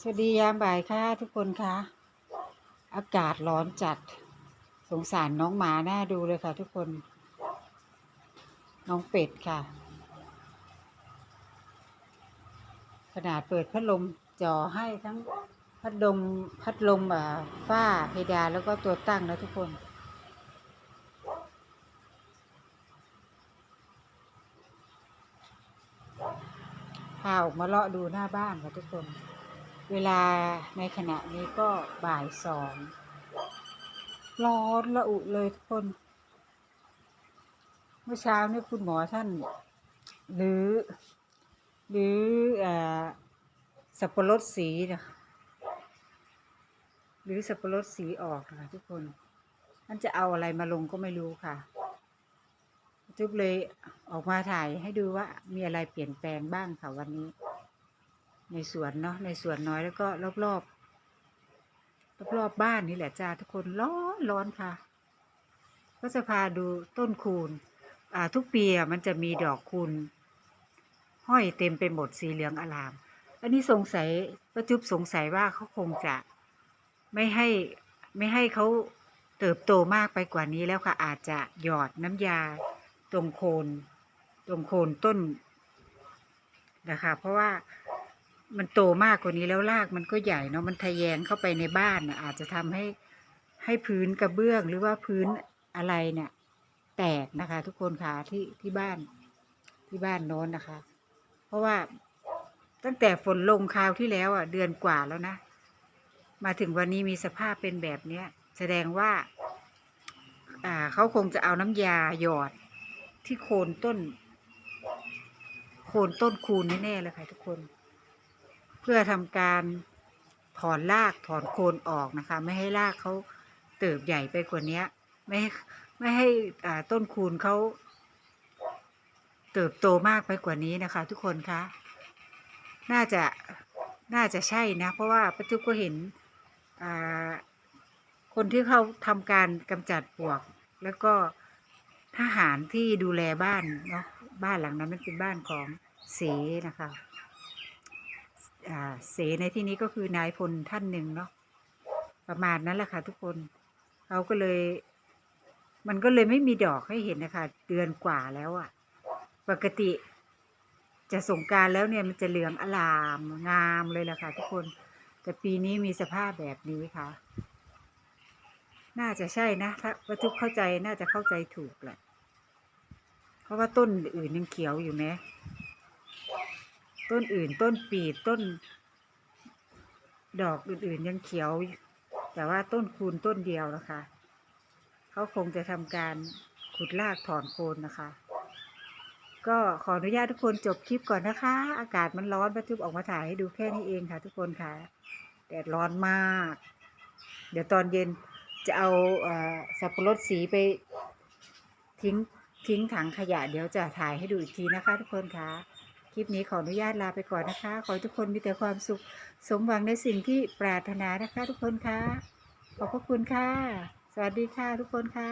สวัสดียามบ่ายค่ะทุกคนคะอากาศร้อนจัด สงสารน้องหมาหน้าดูเลยค่ะทุกคน น้องเป็ดค่ะ ขนาดเปิดพัดลมจ่อให้ทั้งพัดลมพัดลมอ่าฝ้าเพดานแล้วก็ตัวตั้งนะทุกคนพาออกมาเลาะดูหน้าบ้านค่ะทุกคน เวลาในขณะนี้ก็บ่ายสอง ร้อนระอุเลยทุกคน เมื่อเช้านี่คุณหมอท่าน หรือ หรืออ่าสับปะรดสีนะหรือสับปะรดสีออกนะคะทุกคนท่านจะเอาอะไรมาลงก็ไม่รู้ค่ะ จุ๊บเลยออกมาถ่ายให้ดูว่ามีอะไรเปลี่ยนแปลงบ้างค่ะวันนี้ ในสวนเนาะในสวนน้อยแล้วก็รอบรอบรอบรอบๆบ้านนี่แหละจ้าทุกคนร้อนร้อนค่ะ ก็จะพาดูต้นคูณอ่าทุกปีมันจะมีดอกคูณห้อยเต็มไปหมดสีเหลืองอลาม อันนี้สงสัยประจุบสงสัยว่าเขาคงจะไม่ให้ไม่ให้เขาเติบโตมากไปกว่านี้แล้วค่ะ อาจจะหยอดน้ำยาตรงโคน ตรงโคนต้นนะคะ เพราะว่า มันโตมากกว่านี้แล้วรากมันก็ใหญ่เนาะมันทะแยงเข้าไปในบ้านน่ะอาจจะทำให้ให้พื้นกระเบื้องหรือว่าพื้นอะไรเนี่ย แตกนะคะ ทุกคนค่ะที่ที่บ้านที่บ้านโน้นนะคะ เพราะว่าตั้งแต่ฝนลงคราวที่แล้วอะ เดือนกว่าแล้วนะ มาถึงวันนี้มีสภาพเป็นแบบเนี้ย แสดงว่า อ่าเขาคงจะเอาน้ำยาหยอดที่โคนต้น โคนต้นคูณแน่ๆเลยค่ะทุกคน พื่อทำการถอนรากถอนโคนออกนะคะ ไม่ให้รากเขาเติบใหญ่ไปกว่านี้ไม่ให้ไม่ให้อ่าต้นคูณเขาเติบโตมากไปกว่านี้นะคะ ทุกคนคะน่าจะน่าจะใช่นะ เพราะว่าปัจจุก็เห็นอ่าคนที่เขาทำการกำจัดปวก แล้วก็ทหารที่ดูแลบ้านเนาะบ้านหลังนั้นมันเป็นบ้านของเสนะคะ เสในที่นี้ก็คือนายพลท่านหนึ่งเนาะประมาณนั้นแหละค่ะ ทุกคนเขาก็เลย มันก็เลยไม่มีดอกให้เห็นนะคะ เดือนกว่าแล้วอะ่ะ ปกติ จะสงการแล้วเนี่ยมันจะเหลืองอลามงามเลยแหละค่ะ ทุกคน แต่ปีนี้มีสภาพแบบนี้ค่ะ น่าจะใช่นะถ้าวัตถุเข้าใจน่าจะเข้าใจถูกแหละเพราะว่าต้นอื่นยังเขียวอยู่ไหม ต้นอื่น ต้นปีต้น ดอกอื่นๆยังเขียว แต่ว่าต้นคูณต้นเดียวนะคะ เขาคงจะทำการขุดรากถอนโคนนะคะ ก็ขออนุญาตทุกคนจบคลิปก่อนนะคะ อากาศมันร้อนประจุบออกมาถ่ายให้ดูแค่นี้เองค่ะ ทุกคนค่ะแดดร้อนมาก เดี๋ยวตอนเย็นจะเอาสับปะรดสีไปทิ้งทิ้งถังขยะเดี๋ยวจะถ่ายให้ดูอีกทีนะคะทุกคนค่ะ ลิปนี้ขออนุญาตลาไปก่อนนะคะ ขอให้ทุกคนมีแต่ความสุข สมหวังในสิ่งที่ปรารถนานะคะ ทุกคนค่ะขอบพระคุณค่ะ สวัสดีค่ะทุกคนค่ะ